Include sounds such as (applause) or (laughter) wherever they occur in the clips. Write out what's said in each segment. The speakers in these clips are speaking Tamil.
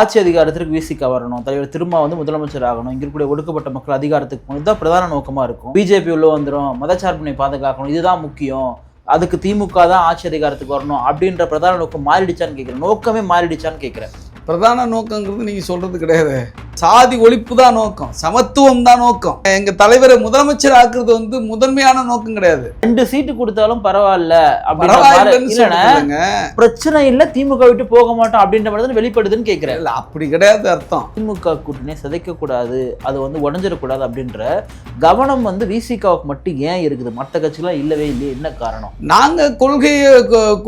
ஆட்சி அதிகாரத்திற்கு விசிக வரணும். தலைவர் திரும்ப வந்து முதலமைச்சர் ஆகணும். இங்க இருக்கக்கூடிய ஒடுக்கப்பட்ட மக்கள் அதிகாரத்துக்கு போகணும். இதுதான் பிரதான நோக்கமா இருக்கும். பிஜேபி உள்ள வந்துடும் மதச்சார்பினை பாதுகாக்கணும். இதுதான் முக்கியம். அதுக்கு திமுக தான் ஆட்சி அதிகாரத்துக்கு வரணும். அப்படின்ற பிரதான நோக்கம் மாறிடுச்சான்னு கேட்கிறேன் நோக்கமே மாறிடுச்சான்னு கேட்கிறேன் பிரதான நோக்கங்கிறது நீங்க சொல்றது கிடையாது. சாதி ஒழிப்பு தான் நோக்கம் சமத்துவம் தான் நோக்கம். எங்க தலைவரை முதலமைச்சர் ஆக்குறது வந்து முதன்மையான நோக்கம் கிடையாது. ரெண்டு சீட்டு கொடுத்தாலும் பரவாயில்ல சொல்றதுங்க. பிரச்சனை இல்ல திமுக விட்டு போக மாட்டோம் அப்படின்ற மாதிரி தான் வெளிப்படுதுன்னு கேட்கிறேன் இல்ல அப்படி கிடையாது அர்த்தம். திமுக கூட்டணியை சிதைக்க கூடாது அது வந்து உடஞ்சிடக்கூடாது அப்படின்ற கவனம் வந்து விசிகாவுக்கு மட்டும் ஏன் இருக்குது? மற்ற கட்சிகளாம் இல்லவே இல்லையே என்ன காரணம்? நாங்க கொள்கை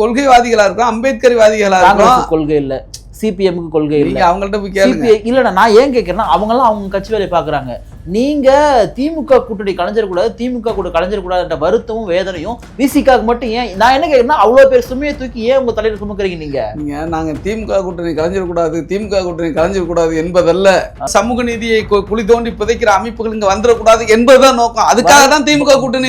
கொள்கைவாதிகளா இருக்கோம் அம்பேத்கர்வாதிகளா இருக்கோம். காங்கிரஸ் கொள்கை இல்ல. சிபிஎம்க்கு கொள்கை இல்ல. அவங்கள்ட்ட போய் கேளுங்க. இல்லடா நான் ஏன் கேட்கறேன்னா அவங்க எல்லாம் அவங்க கட்சி வேலையை பாக்குறாங்க நீங்க திமுக கூட்டணி கலைஞ்சிடக்கூடாது திமுக கூட கலைஞ்சிடக்கூடாதுன்ற வருத்தமும் வேதனையும் விசிகாக்கு மட்டும் ஏன்? நான் என்ன கேட்கறேன்னா அவ்வளவு பேர் சுமையை தூக்கி ஏன் உங்க தலையில சுமக்குறீங்க நீங்க? நீங்க நாங்க திமுக கூட்டணி கலைஞ்சிடக்கூடாது திமுக கூட்டணி கலைஞ்சிடக்கூடாது என்பதல்ல. சமூக நீதியை குழி தோண்டி புதைக்கிற அமைப்புகள் இங்க வந்துடக்கூடாது என்பதுதான் நோக்கம். அதுக்காக தான் திமுக கூட்டணி.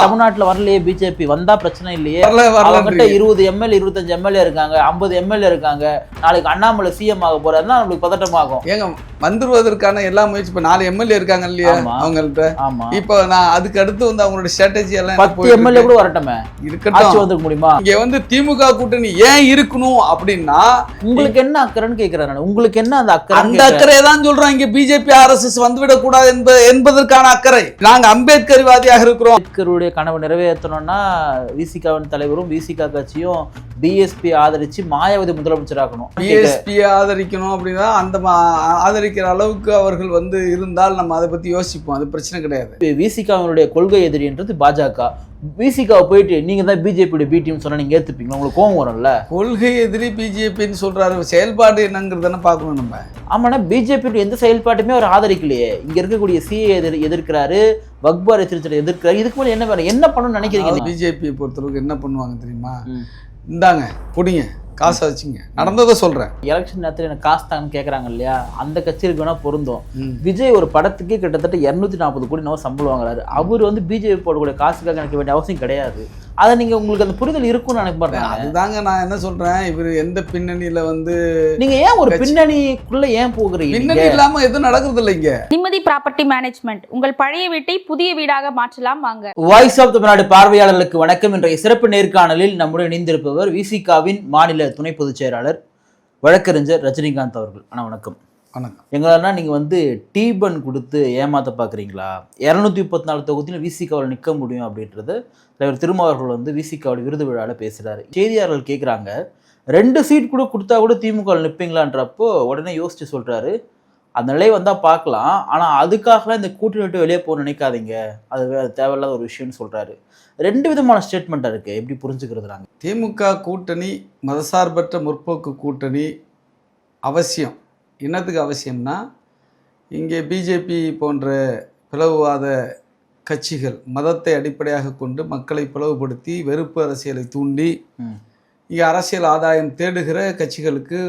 தமிழ்நாட்டுல வரலையே பிஜேபி? வந்தா பிரச்சனை இல்லையே. வரல அவங்ககிட்ட இருபது எம்எல்ஏ இருபத்தஞ்சு எம்எல்ஏ இருக்காங்க ஐம்பது எம்எல்ஏ இருக்காங்க. நாளைக்கு அண்ணாமலை சிஎம் ஆக போறாருன்னா நம்மளுக்கு பதட்டமாகும். ஏங்க வந்துருவதற்கான எல்லா முயற்சி இப்ப நாலு எம்எல்ஏ இருக்காங்க இல்லையா ஆமா. அவங்கள்ட்ட? இப்போ நான் அதுக்கு அடுத்து வந்து அவங்களோட ஸ்ட்ராட்டஜி எல்லாம் பத்து எம்எல்ஏ? கூட வரட்டுமே? இருக்கட்டும். வந்துக்க முடியுமா? இங்க வந்து திமுக கூட்டணி ஏன் இருக்கணும் அப்படின்னா உங்களுக்கு என்ன அக்கறைன்னு நான். உங்களுக்கு என்ன அந்த அக்கறை அந்த அக்கறையை தான் சொல்றோம் இங்க பிஜேபி ஆர்எஸ்எஸ் வந்துவிடக் கூடாது என்ப என்பதற்கான அக்கறை. நாங்க அம்பேத்கர்வாதியாக இருக்கிறோம். அம்பேத்கருடைய கனவு நிறைவேற்றணும்னா விசிகாவின் தலைவரும் விசிகா கட்சியும் பிஎஸ்பி ஆதரிச்சு மாயாவதி முதலமைச்சர் ஆக்கணும் பிஎஸ்பி ஆதரிக்கணும் அப்படின்னா அந்த ஆதரிக்கிற அளவுக்கு அவர்கள் வந்து இருந்தால் நம்ம அதை பத்தி யோசிப்போம். அது பிரச்சனை கிடையாது. விசிகாவினுடைய கொள்கை எதிரின்றது பாஜக. விசிகாவை போயிட்டு நீங்க தான் பிஜேபியோட பி டீம் சொன்னா நீங்க ஏத்துப்பீங்களா? உங்களுக்கு கோவம் வரும்ல? கொள்கை எதிரி பிஜேபின்னு சொல்றாரு. செயல்பாடு என்னங்கிறதானே பார்க்கணும் நம்ம. ஆமாண்ணா பிஜேபி எந்த செயல்பாட்டுமே அவர் ஆதரிக்கலையே. இங்க இருக்கக்கூடிய சிஏ எதிர் எதிர்க்கிறாரு வக்பார் திருச்சட்டை எதிர்க்கிறாரு. இதுக்கு மேல என்ன வேணும் என்ன பண்ணணும்னு நினைக்கிறீங்க? பிஜேபியை பொறுத்தளவுக்கு என்ன பண்ணுவாங்க தெரியுமா. இந்தாங்க புடிங்க. காசை வச்சுங்க. நடந்ததை சொல்றேன். எலெக்ஷன் நேரத்தில் எனக்கு காசு தாங்கன்னு கேட்குறாங்க இல்லையா? அந்த கட்சிக்கு வேணா பொருந்தும். விஜய் ஒரு படத்துக்கே கிட்டத்தட்ட இரநூத்தி நாற்பது கோடி நம்ம சம்பளம் வாங்குறாரு. அவர் வந்து பிஜேபி போடக்கூடிய காசுக்காக நினைக்க வேண்டிய அவசியம் கிடையாது. அதை நீங்க உங்களுக்கு அந்த புரிதல் இருக்கும்னு மாட்டேன் அதுதாங்க நான் என்ன சொல்றேன். இவர் எந்த பின்னணியில வந்து நீங்க ஏன் ஒரு பின்னணிக்குள்ள ஏன் போகிறீங்க? பின்னணி நீங்க? இல்லாம எதுவும் நடக்கிறது இல்லைங்க. நிம்மதி ப்ராப்பர்ட்டி மேனேஜ்மெண்ட். உங்கள் பழைய வீட்டை புதிய வீடாக மாற்றலாம். வாங்க. வாய்ஸ் ஆஃப் தமிழ்நாடு பார்வையாளர்களுக்கு வணக்கம். இன்றைய சிறப்பு நேர்காணலில் நம்முடன் இணைந்திருப்பவர் விசிகாவின் மாநில துணை பொதுச் செயலாளர் வழக்கறிஞர் ரஜினிகாந்த் அவர்கள். அண்ணா வணக்கம். வணக்கம். எங்களெல்லாம் நீங்கள் வந்து டீபன் கொடுத்து ஏமாத்த பார்க்குறீங்களா இரநூத்தி முப்பத்தி நாலு தொகுதியில் விசிகாவில் நிற்க முடியும் அப்படின்றது தலைவர் திருமாவர்கள் வந்து விசிகாவோட விருது விழாவில் பேசுகிறாரு செய்தியாளர்கள் கேட்குறாங்க ரெண்டு சீட் கூட கொடுத்தா கூட திமுகவில் நிற்பீங்களான்றப்போ உடனே யோசிச்சு சொல்கிறாரு அந்த நிலை வந்தால் பார்க்கலாம். ஆனால் அதுக்காகலாம் இந்த கூட்டணி விட்டு வெளியே போக நினைக்காதீங்க. அது அது தேவையில்லாத ஒரு விஷயம்னு சொல்கிறாரு ரெண்டு விதமான ஸ்டேட்மெண்ட்டாக இருக்குது எப்படி புரிஞ்சுக்கிறது நாங்கள் திமுக கூட்டணி மதசார்பற்ற முற்போக்கு கூட்டணி அவசியம். என்னத்துக்கு அவசியம்னா இங்கே பிஜேபி போன்ற பிளவுவாத கட்சிகள் மதத்தை அடிப்படையாக கொண்டு மக்களை பிளவுபடுத்தி வெறுப்பு அரசியலை தூண்டி. இங்கே அரசியல் ஆதாயம் தேடுகிற கட்சிகளுக்கு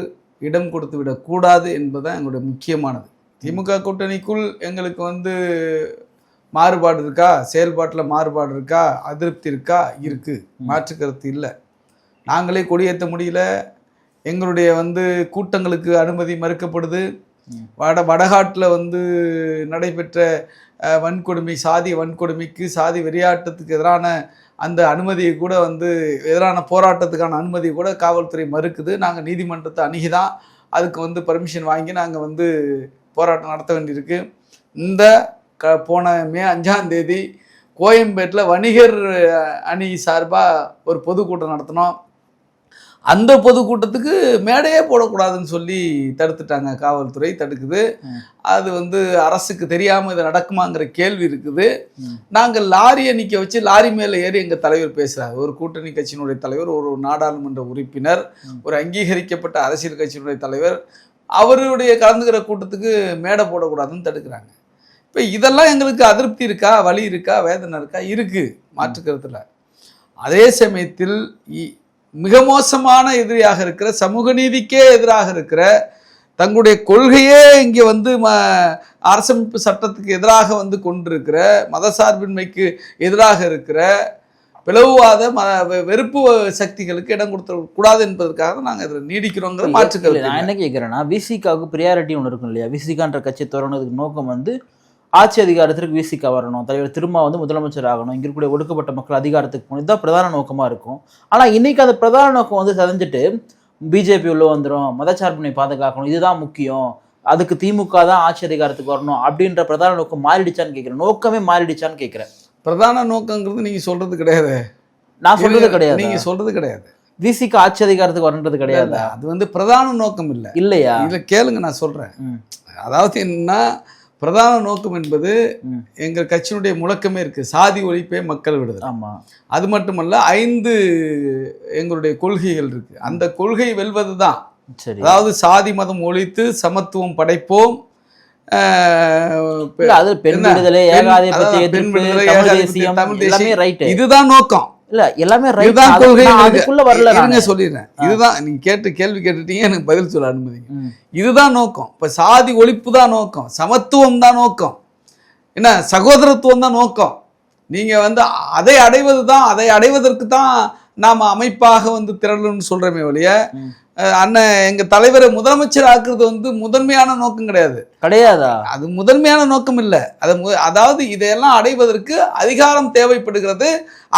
இடம் கொடுத்து விடக்கூடாது என்பதுதான் எங்களுடைய முக்கியமானது. திமுக கூட்டணிக்குள் எங்களுக்கு வந்து மாறுபாடு இருக்கா? செயல்பாட்டில் மாறுபாடு இருக்கா? அதிருப்தி இருக்கா? இருக்கு. மாற்று கருத்து இல்லை. நாங்களே கொடியேற்ற முடியல. எங்களுடைய வந்து கூட்டங்களுக்கு அனுமதி மறுக்கப்படுது. வட வடகாட்டில் வந்து நடைபெற்ற வன்கொடுமை சாதி வன்கொடுமைக்கு சாதி வெறியாட்டத்துக்கு எதிரான அந்த அனுமதியை கூட வந்து எதிரான போராட்டத்துக்கான அனுமதியை கூட காவல்துறை மறுக்குது. நாங்கள் நீதிமன்றத்தை அணுகி தான் அதுக்கு வந்து பர்மிஷன் வாங்கி நாங்கள் வந்து போராட்டம் நடத்த வேண்டியிருக்கு. இந்த க போன மே அஞ்சாம் தேதி கோயம்பேட்டில் வணிகர் அணி சார்பாக ஒரு பொதுக்கூட்டம் நடத்தினோம். அந்த பொதுக்கூட்டத்துக்கு மேடையே போடக்கூடாதுன்னு சொல்லி தடுத்துட்டாங்க. காவல்துறை தடுக்குது. அது வந்து அரசுக்கு தெரியாமல் இது நடக்குமாங்கிற கேள்வி இருக்குது. நாங்கள் லாரியை நிற்க வச்சு லாரி மேலே ஏறி எங்கள் தலைவர் பேசுகிறார் ஒரு கூட்டணி கட்சியினுடைய தலைவர் ஒரு நாடாளுமன்ற உறுப்பினர். ஒரு அங்கீகரிக்கப்பட்ட அரசியல் கட்சியினுடைய தலைவர் அவருடைய கலந்துக்கிற கூட்டத்துக்கு மேடை போடக்கூடாதுன்னு தடுக்கிறாங்க. இப்போ இதெல்லாம் எங்களுக்கு அதிருப்தி இருக்கா? வலி இருக்கா? வேதனை இருக்கா? இருக்கு மாற்றுக்கருத்துல. அதே சமயத்தில் மிக மோசமான எதிரியாக இருக்கிற சமூக நீதிக்கே எதிராக இருக்கிற தங்களுடைய கொள்கையே இங்கே வந்து ம அரசமைப்பு சட்டத்துக்கு எதிராக வந்து கொண்டிருக்கிற மதசார்பின்மைக்கு எதிராக இருக்கிற பிளவுவாத ம வெறுப்பு சக்திகளுக்கு இடம் கொடுத்த கூடாது என்பதற்காக தான் நாங்கள் இதில் நீடிக்கிறோங்கிறது இல்ல, மாற்றுக்கிறது நான் என்ன கேட்குறேன்னா விசிகாவுக்கு ப்ரியாரிட்டி ஒன்று இருக்கும் இல்லையா? விசிகான்ற கட்சி தொடர்னதுக்கு நோக்கம் வந்து ஆட்சி அதிகாரத்திற்கு விசிகா வரணும். தலைவர் திரும்ப வந்து முதலமைச்சர் ஆகணும். இங்க இருக்கக்கூடிய ஒடுக்கப்பட்ட மக்கள் அதிகாரத்துக்கு போகணும். இதுதான் பிரதான நோக்கமா இருக்கும். ஆனா இன்னைக்கு அந்த பிரதான நோக்கம் வந்து செதஞ்சிட்டு பிஜேபி உள்ள வந்துடும் மதச்சார்பினை பாதுகாக்கணும். இதுதான் முக்கியம். அதுக்கு திமுக தான் ஆட்சி அதிகாரத்துக்கு வரணும் அப்படின்ற பிரதான நோக்கம் மாறிடுச்சான்னு கேட்குறேன் நோக்கமே மாறிடுச்சான்னு கேட்குறேன் பிரதான நோக்கங்கிறது நீங்க சொல்றது கிடையாது. நான் சொல்றது கிடையாது. நீங்க சொல்றது கிடையாது. விசிக்கு ஆட்சி அதிகாரத்துக்கு வரன்றது கிடையாது? அது வந்து பிரதான நோக்கம் இல்லை. இல்லையா? இதுல கேளுங்க நான் சொல்றேன். ம். அதாவது என்னன்னா பிரதான நோக்கம் என்பது. எங்கள் கட்சியினுடைய முழக்கமே இருக்கு. சாதி ஒழிப்பே மக்கள் விடுதலை. ஆமா. அது மட்டுமல்ல ஐந்து எங்களுடைய கொள்கைகள் இருக்கு. அந்த கொள்கை வெல்வது தான் அதாவது சாதி மதம் ஒழித்து சமத்துவம் படைப்போம். இதுதான் நோக்கம். இல்ல எல்லாமே ரைட் இதுதான் கொள்கை. அதுக்குள்ள வரல இருங்க. சொல்லிடுறேன். இதுதான் நீங்க கேட்டு கேள்வி கேட்டுட்டீங்க எனக்கு பதில் சொல்ல அனுமதிங்க. இதுதான் நோக்கம். இப்ப சாதி ஒழிப்பு தான் நோக்கம். சமத்துவம் தான் நோக்கம். என்ன சகோதரத்துவம் தான் நோக்கம். நீங்க வந்து அதை அடைவது தான் அதை அடைவதற்கு தான் நாம அமைப்பாக வந்து திரளணும்னு சொல்றோமே ஒழிய அண்ணன் எங்க தலைவரை முதலமைச்சர் ஆக்குறது வந்து முதன்மையான நோக்கம் கிடையாது. கிடையாதா? அது முதன்மையான நோக்கம் இல்லை. அது அதாவது இதையெல்லாம் அடைவதற்கு அதிகாரம் தேவைப்படுகிறது.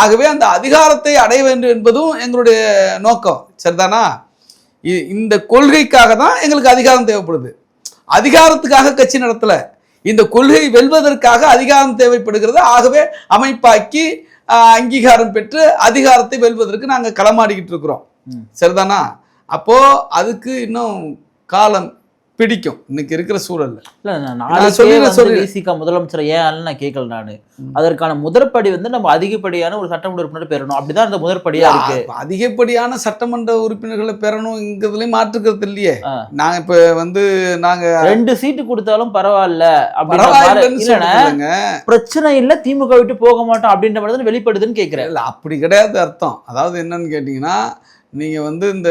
ஆகவே அந்த அதிகாரத்தை அடைய வேண்டும் என்பதும் எங்களுடைய நோக்கம். சரிதானா? இந்த கொள்கைக்காக தான் எங்களுக்கு அதிகாரம் தேவைப்படுது. அதிகாரத்துக்காக கட்சி நடத்தல. இந்த கொள்கை வெல்வதற்காக அதிகாரம் தேவைப்படுகிறது. ஆகவே அமைப்பாக்கி அங்கீகாரம் பெற்று அதிகாரத்தை வெல்வதற்கு நாங்கள் களமாடிக்கிட்டு இருக்கிறோம். சரிதானா? அப்போ அதுக்கு இன்னும் காலம் பிடிக்கும் இன்னைக்கு இருக்கிற சூழல்ல இல்ல சொல்லிடுறேன். விசிகா முதலமைச்சர் ஏன் நான் கேட்கல நானு. அதற்கான முதற்படி வந்து நம்ம அதிகப்படியான ஒரு சட்டமன்ற உறுப்பினர் பெறணும் அப்படிதான் அந்த முதற்படியா இருக்கு அதிகப்படியான சட்டமன்ற உறுப்பினர்களை பெறணுங்கிறதுலயும் மாற்றுக்கிறது இல்லையே. நாங்க இப்ப வந்து நாங்க ரெண்டு சீட்டு கொடுத்தாலும் பரவாயில்ல சொல்றதில்லைங்க. பிரச்சனை இல்ல திமுக விட்டு போக மாட்டோம் அப்படின்ற மாதிரி தான் வெளிப்படுதுன்னு கேட்கிறேன் இல்ல அப்படி கிடையாது அர்த்தம் அதாவது என்னன்னு கேட்டிங்கன்னா நீங்க வந்து இந்த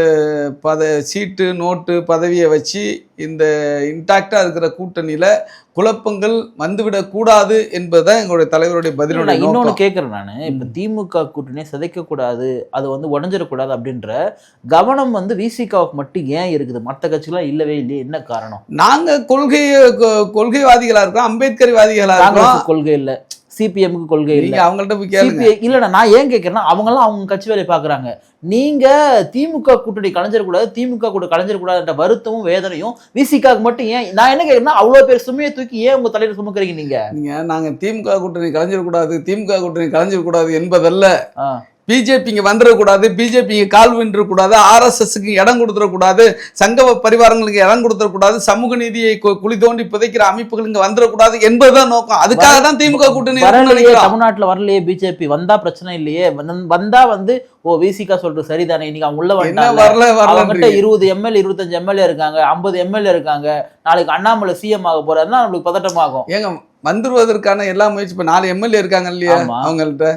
பத சீட்டு நோட்டு பதவியை வச்சு இந்த இன்டாக்டா இருக்கிற கூட்டணியில குழப்பங்கள் வந்துவிடக் கூடாது என்பதுதான் எங்களுடைய தலைவருடைய இன்னொன்னு நோக்கம். கேட்கறேன் நானு. இப்ப திமுக கூட்டணியை சிதைக்க கூடாது அது வந்து உடஞ்சிடக்கூடாது அப்படின்ற கவனம் வந்து விசிகாவுக்கு மட்டும் ஏன் இருக்குது? மற்ற கட்சிகளாம் இல்லவே இல்லையே என்ன காரணம்? நாங்க கொள்கை கொ- கொள்கைவாதிகளா இருக்கிறோம் அம்பேத்கர்வாதிகளா இருக்கிறோம் கொள்கை இல்ல. சிபிஎம்க்கு கொள்கை இல்ல. அவங்கள்ட்ட போய் கேளுங்க. நான் ஏன் கேட்கறேன்னா அவங்க எல்லாம் அவங்க கட்சி வேலையை பாக்குறாங்க நீங்க திமுக கூட்டணி கலைஞ்சிடக்கூடாது திமுக கூட கலைஞ்சிடக்கூடாதுன்ற வருத்தமும் வேதனையும் விசிகாக்கு மட்டும் ஏன் நான் என்ன கேட்கறேன்னா அவ்வளவு பேர் சுமையை தூக்கி ஏன் உங்க தலையில சுமக்குறீங்க நீங்க? நீங்க நாங்க திமுக கூட்டணி கலைஞ்சிடக்கூடாது திமுக கூட்டணி கலைஞ்சிடக்கூடாது என்பதல்ல. பிஜேபி இங்க வந்துடக்கூடாது பிஜேபி இங்க கால் வென்றக்கூடாது ஆர்எஸ்எஸ்க்கு இடம் கொடுத்துடக்கூடாது சங்க பரிவாரங்களுக்கு இடம் கொடுத்துடக்கூடாது சமூக நீதியை குழி தோண்டி புதைக்கிற அமைப்புகள் இங்க வந்துடக்கூடாது என்பதுதான் நோக்கம். அதுக்காக தான் திமுக கூட்டணி. தமிழ்நாட்டுல வரலையே பிஜேபி? வந்தா பிரச்சனை இல்லையே. வந்து- வந்தா ஓ விசிகா சொல்றது சரிதானே இன்னைக்கு அவங்க உள்ள வந்துட்டாங்க. வரல அவங்ககிட்ட வரல இருபது எம்எல்ஏ இருபத்தஞ்சு எம்எல்ஏ இருக்காங்க ஐம்பது எம்எல்ஏ இருக்காங்க நாளைக்கு அண்ணாமலை சிஎம் ஆக போறாருன்னா நம்மளுக்கு பதட்டமாகும். ஏங்க வந்துருவதற்கான எல்லா முயற்சி இப்ப நாலு எம்எல்ஏ இருக்காங்க இல்லையா. அவங்கள்ட்ட?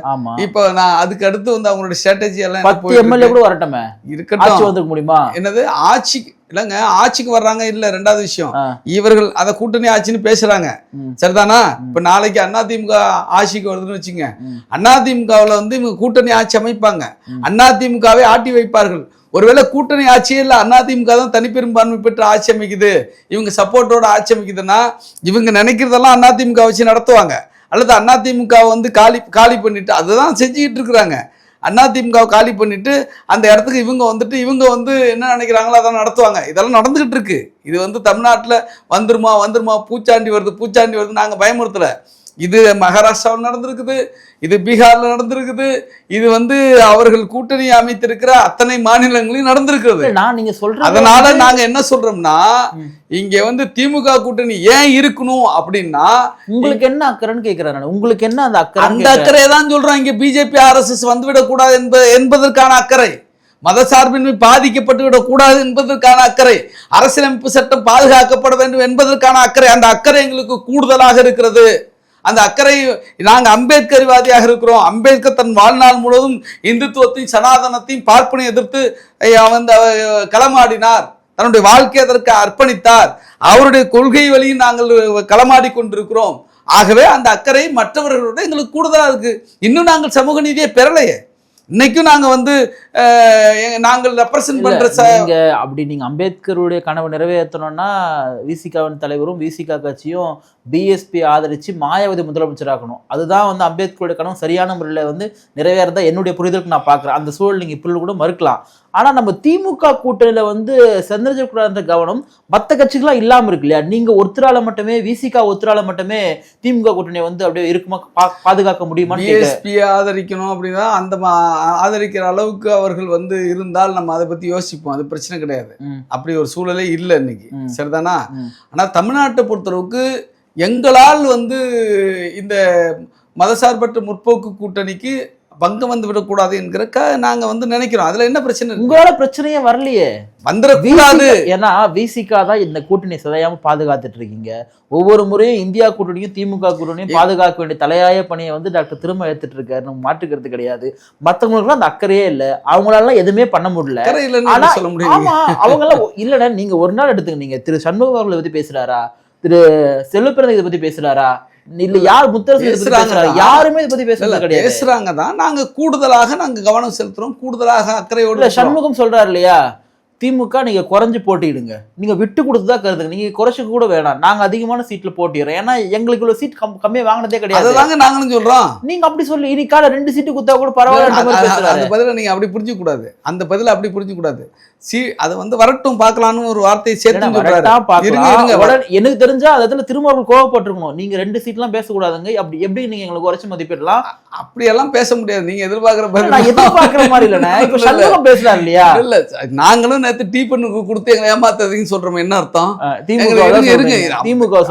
இப்போ நான் அதுக்கு அடுத்து வந்து அவங்களோட ஸ்ட்ராட்டஜி எல்லாம் பத்து எம்எல்ஏ? கூட வரட்டுமே? ஆட்சி இருக்கட்டும் வந்துக்க முடியுமா? என்னது? ஆட்சிக்கு இல்லைங்க ஆட்சிக்கு வர்றாங்க இல்ல ரெண்டாவது விஷயம். இவர்கள் அத கூட்டணி ஆட்சின்னு பேசுறாங்க. சரிதானா? இப்ப நாளைக்கு அதிமுக ஆட்சிக்கு வருதுன்னு வச்சுங்க. அதிமுகவுல வந்து இவங்க கூட்டணி ஆட்சி அமைப்பாங்க. அதிமுகவை ஆட்டி வைப்பார்கள். ஒருவேளை கூட்டணி ஆட்சியே இல்லை அதிமுக தான் தனிப்பெரும்பான்மை பெற்று ஆட்சி அமைக்குது. இவங்க சப்போர்ட்டோட ஆட்சி அமைக்குதுன்னா இவங்க நினைக்கிறதெல்லாம் அதிமுக வச்சு நடத்துவாங்க. அல்லது அதிமுக வந்து காலி காலி பண்ணிட்டு அதுதான் செஞ்சுக்கிட்டு இருக்கிறாங்க. அதிமுகவை காலி பண்ணிட்டு அந்த இடத்துக்கு இவங்க வந்துட்டு இவங்க வந்து என்ன நினைக்கிறாங்களோ அதான் நடத்துவாங்க. இதெல்லாம் நடந்துகிட்டு இருக்கு. இது வந்து தமிழ்நாட்டில் வந்துருமா வந்துருமா பூச்சாண்டி வருது பூச்சாண்டி வருது நாங்கள் பயமுறுத்தலை. இது மகாராஷ்டிராவில் நடந்திருக்குது இது பீகார்ல நடந்திருக்குது இது வந்து அவர்கள் கூட்டணி அமைத்திருக்கிற அத்தனை மாநிலங்களையும் நடந்திருக்கிறது. நான் நீங்க சொல்றது அதனால நாங்க என்ன சொல்றோம்னா. இங்க வந்து திமுக கூட்டணி ஏன் இருக்கணும் அப்படின்னா உங்களுக்கு என்ன அக்கறைன்னு நான் உங்களுக்கு என்ன அந்த அக்கறை அந்த அக்கறையை தான் சொல்றோம் இங்க பிஜேபி ஆர்எஸ்எஸ் வந்துவிடக் கூடாது என்ப என்பதற்கான அக்கறை. மதசார்பின்மை பாதிக்கப்பட்டு விடக்கூடாது என்பதற்கான அக்கறை. அரசியலமைப்பு சட்டம் பாதுகாக்கப்பட வேண்டும் என்பதற்கான அக்கறை. அந்த அக்கறை எங்களுக்கு கூடுதலாக இருக்கிறது. அந்த அக்கறை நாங்கள் அம்பேத்கர்வாதியாக இருக்கிறோம். அம்பேத்கர் தன் வாழ்நாள் முழுவதும் இந்துத்துவத்தையும் சனாதனத்தையும் பார்ப்பனை எதிர்த்து வந்து களமாடினார். தன்னுடைய வாழ்க்கை அதற்கு அர்ப்பணித்தார். அவருடைய கொள்கை வழியும் நாங்கள் களமாடி கொண்டிருக்கிறோம். ஆகவே அந்த அக்கறை மற்றவர்களோட எங்களுக்கு கூடுதலாக இருக்கு. இன்னும் நாங்கள் சமூக நீதியை பெறலையே. இன்னைக்கும் நாங்க வந்து நாங்கள் ரெப்ரசன்ட் இல்ல, பண்ற ச- நீங்க அப்படி நீங்க அம்பேத்கருடைய கனவு நிறைவேற்றணும்னா விசிகாவின் தலைவரும் விசிகா கட்சியும் பிஎஸ்பி ஆதரிச்சு மாயாவதி முதலமைச்சராக்கணும் அதுதான் வந்து அம்பேத்கருடைய கனவு. சரியான முறையில் வந்து நிறைவேறதா என்னுடைய புரிதலுக்கு நான் பார்க்குறேன் அந்த சூழல் நீங்க இப்படி கூட மறுக்கலாம். ஆனா நம்ம திமுக கூட்டணியில வந்து செந்திரக்கூடாத கவனம் மற்ற கட்சிகள்லாம் இல்லாம இருக்கு இல்லையா நீங்க ஒருத்தரால மட்டுமே விசிகா ஒருத்தரால மட்டுமே திமுக கூட்டணியை வந்து அப்படியே இருக்குமா பா- பாதுகாக்க முடியுமான்னு கேட்கிறேன். பிஎஸ்பி ஆதரிக்கணும் அப்படின்னா அந்த மா- ஆதரிக்கிற அளவுக்கு அவர்கள் வந்து இருந்தால் நம்ம அதை பத்தி யோசிப்போம் அது பிரச்சனை கிடையாது அப்படி ஒரு சூழலே இல்லை இன்னைக்கு. சரிதானா ம். ஆனா தமிழ்நாட்டை பொறுத்தளவுக்கு எங்களால் வந்து இந்த மதசார்பற்ற முற்போக்கு கூட்டணிக்கு பங்கம் வந்து விடக்கூடாது என்கிற க நாங்க வந்து நினைக்கிறோம். அதுல என்ன பிரச்சனை உங்களால பிரச்சனையே வரலையே. வந்துடக்கூடாது. ஏன்னா விசிகா தான் இந்த கூட்டணி சிதையாம பாதுகாத்துட்டு இருக்கீங்க. ஒவ்வொரு முறையும் இந்தியா கூட்டணியும் திமுக கூட்டணியும் பாதுகாக்க வேண்டிய தலையாய பணியை வந்து டாக்டர் திரும்ப எடுத்துட்டு இருக்காரு நம்ம மாற்றுக்கிறது கிடையாது. மத்தவங்களுக்கு அந்த அக்கறையே இல்ல. அவங்களால எதுவுமே பண்ண முடியல. இல்லைன்னு சொல்ல முடியும் ஆமா அவங்க எல்லாம் இல்லடா நீங்க ஒரு நாள் எடுத்துங்க நீங்க திரு சண்முக அவர்களை பத்தி பேசுறாரா? திரு செல்வப்பிறந்த இதை பத்தி பேசுறாரா? இல்ல யார் முத்தரசு பேசுறாங்க. யாருமே இதை பத்தி பேசுறது கிடையாது பேசுறாங்க தான் நாங்க கூடுதலாக நாங்க கவனம் செலுத்துறோம் கூடுதலாக அக்கறையோடு. சண்முகம் சொல்றாரு இல்லையா திமுக நீங்க குறைஞ்சு போட்டியிடுங்க. நீங்க விட்டு கொடுத்துதான் கருதுங்க. நீங்க குறைச்சு கூட வேணாம். நாங்க அதிகமான சீட்ல போட்டிடுறோம் ஏன்னா எங்களுக்கு இவ்வளவு சீட் கம் கம்மியா வாங்கினதே கிடையாது. அததாங்க நாங்களும் சொல்றோம். நீங்க அப்படி சொல்லி இன்னைக்கால ரெண்டு சீட்டு குத்தா கூட பரவாயில்ல அந்த- பதில நீங்க அப்படி புரிஞ்சுக்க கூடாது. அந்த பதில அப்படி புரிஞ்சுக்க கூடாது. சி அது வந்து வரட்டும் பார்க்கலாம்னு ஒரு வார்த்தையை சேர்த்து எனக்கு தெரிஞ்சா அந்த இடத்துல திரும்ப அவர்கள் கோவப்பட்டிருக்கணும். நீங்க ரெண்டு சீட்லாம் பேசக்கூடாதுங்க. அப்படி எப்படி நீங்க எங்களுக்கு குறைச்சு மதிப்பிடலாம்? அப்படியெல்லாம் பேச முடியாது. நீங்க எதிர்பார்க்கிற நான் எதிர்பார்க்கிற மாதிரி இல்லைண்ணே. (laughs) இப்ப பேசுறாரு இல்லையா? இல்ல. நாங்களும் நேத்து டீ பண்ணுக்கு கொடுத்து எங்களை ஏமாத்ததுன்னு சொல்றோம் என்ன அர்த்தம்? திமுக இருங்க,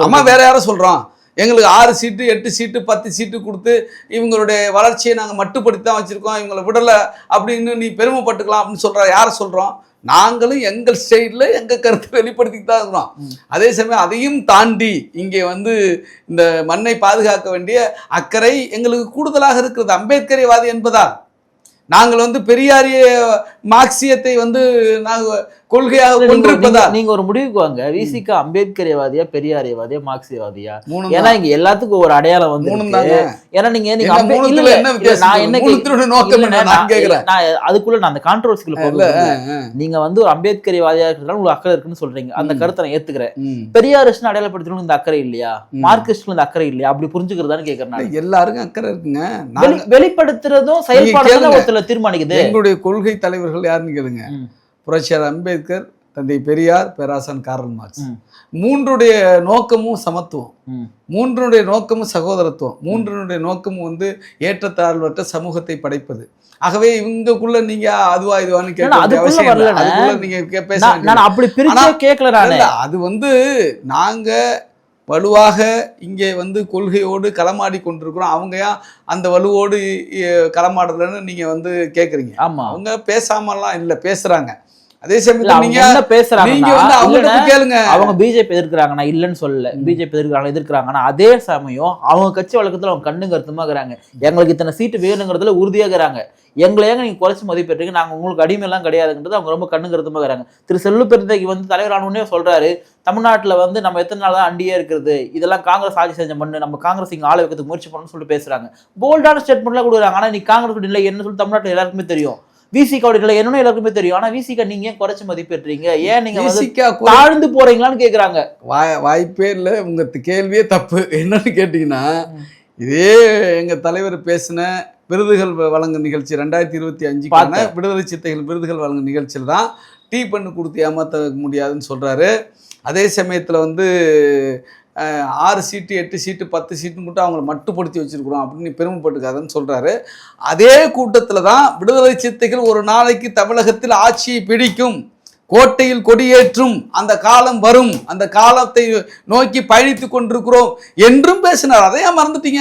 அம்மா. வேற யாரும் சொல்றோம் எங்களுக்கு ஆறு சீட்டு எட்டு சீட்டு பத்து சீட்டு கொடுத்து இவங்களுடைய வளர்ச்சியை நாங்க மட்டுப்படுத்தி தான் வச்சிருக்கோம். இவங்களை விடல அப்படின்னு நீ பெருமைப்பட்டுக்கலாம் அப்படின்னு சொல்ற யாரை சொல்றோம்? நாங்களும் எங்கள் ஸ்டைலில் எங்க கருத்தை வெளிப்படுத்திட்டு தான் இருக்கிறோம். அதே சமயம் அதையும் தாண்டி இங்கே வந்து இந்த மண்ணை பாதுகாக்க வேண்டிய அக்கறை எங்களுக்கு கூடுதலாக இருக்கிறது. அம்பேத்கரியவாதி என்பதால் நாங்கள் வந்து பெரியாரிய மார்க்சியத்தை வந்து நாங்கள் கொள்கையாக இல்ல, நீங்க- நீங்க- நீங்க ஒரு முடிவுக்கு வாங்க விசிக அம்பேத்கரியவாதியா பெரியாரியவாதியா மார்க்சியவாதியா ஏன்னா இங்க எல்லாத்துக்கும் ஒரு அடையாளம் வந்து ஏன்னா நீங்க நீங்க நான் என்ன? நான் கேக்குறேன். அதுக்குள்ள நான் அந்த கான்ட்ரவர்சிக்குள்ள போக இல்ல, விரும்பல. நீங்க வந்து ஒரு அம்பேத்கரியவாதியா இருக்கிறதால உங்களுக்கு அக்கறை இருக்குன்னு சொல்றீங்க அந்த. கருத்தை நான் ஏத்துக்கிறேன். பெரியாரிஸ்ட் அடையாளப்படுத்தணும் இந்த அக்கறை இல்லையா ம். மார்க்சிஸ்ட்ல இந்த அக்கறை இல்லையா அப்படி புரிஞ்சுக்கிறதான்னு. இல்ல, எல்லாருக்கும் அக்கறை இருக்குங்க நாங்க வெளி- வெளிப்படுத்துறதும் செயல்பாடு கேளுங்க. ஒருத்தர் தீர்மானிக்குது எங்களுடைய கொள்கை தலைவர்கள் யாருன்னு கேளுங்க. புரட்சியார் அம்பேத்கர் தந்தை பெரியார் பேராசன் கார்ல் மார்க்ஸ். மூன்றுடைய நோக்கமும் சமத்துவம். மூன்றுடைய நோக்கமும் சகோதரத்துவம் மூன்றுடைய நோக்கமும் வந்து ஏற்றத்தாழ்வற்ற சமூகத்தை படைப்பது ஆகவே இவங்கக்குள்ள நீங்க அதுவா இதுவான்னு கேட்க அவசியம். அதுக்குள்ள நீங்க பேச அப்படி கேட்கல அது வந்து நாங்க வலுவாக இங்கே வந்து கொள்கையோடு களமாடி கொண்டிருக்கிறோம். அவங்க ஏன் அந்த வலுவோடு களமாடலன்னு நீங்க வந்து கேக்குறீங்க. ஆமா. அவங்க பேசாமலாம் இல்ல பேசுறாங்க. அதே சமயத்துல அவங்க நீங்க என்ன நீங்க போய் கேளுங்க. அவங்க பிஜேபி எதிர்க்கிறாங்க நான் இல்லைன்னு சொல்லல. பிஜேபி எதிர்க்கிறாங்க எதிர்க்கிறாங்க ஆனா அதே சமயம் அவங்க கட்சி வழக்கத்துல அவங்க கண்ணு கருத்துமா இருக்கிறாங்க. எங்களுக்கு இத்தனை சீட்டு வேணுங்கிறதுல இருக்கிறாங்க. எங்களை ஏங்க நீங்க குறைச்சு மதிப்பேற்றீங்க நாங்க உங்களுக்கு அடிமை எல்லாம் கிடையாதுன்றது அவங்க ரொம்ப கண்ணு கருத்துமா இருக்கிறாங்க. திரு செல்லு பெருந்தைக்கு வந்து தலைவரான சொல்றாரு தமிழ்நாட்டுல வந்து நம்ம எத்தனை நாள் தான் அண்டியே இருக்கிறது? இதெல்லாம் காங்கிரஸ் ஆட்சி செஞ்ச மண்ணு. நம்ம காங்கிரஸ் இங்க ஆள வைக்கிறதுக்கு முயற்சி பண்ணணும்னு சொல்லிட்டு பேசுறாங்க. போல்டான ஸ்டேட்மெண்ட்லாம் கொடுக்குறாங்க. ஆனா நீ காங்கிரஸ் இல்லை என்ன சொல்லி தமிழ்நாட்டுல எல்லாருக்குமே தெரியும். விசிகா இல்லை என்னன்னு எல்லாருக்குமே தெரியும். ஆனா விசிகா நீங்க ஏன் குறைச்சு மதிப்பேற்றீங்க ஏன் நீங்க விசிகா தாழ்ந்து போறீங்களான்னு கேக்குறாங்க. வாய்- வாய்ப்பே இல்லை. உங்க கேள்வியே தப்பு. என்னன்னு கேட்டீங்கன்னா இதே எங்க தலைவர் பேசின விருதுகள் வழங்கும் நிகழ்ச்சி ரெண்டாயிரத்தி இருபத்தி அஞ்சுக்கான. விடுதலை சித்தைகள் விருதுகள் வழங்கும் நிகழ்ச்சியில் தான் டீ பண்ணு கொடுத்து ஏமாற்ற முடியாதுன்னு சொல்றாரு. அதே சமயத்துல வந்து ஆறு சீட்டு எட்டு சீட்டு பத்து சீட்டு மட்டும் அவங்கள மட்டுப்படுத்தி வச்சிருக்கிறோம் அப்படின்னு பெருமைப்பட்டுக்காதன்னு சொல்றாரு. அதே கூட்டத்துல தான் விடுதலை சித்தைகள் ஒரு நாளைக்கு தமிழகத்தில் ஆட்சியை பிடிக்கும். கோட்டையில் கொடியேற்றும். அந்த காலம் வரும். அந்த காலத்தை நோக்கி பயணித்துக் கொண்டிருக்கிறோம் என்றும் பேசினார். அதையா மறந்துட்டீங்க?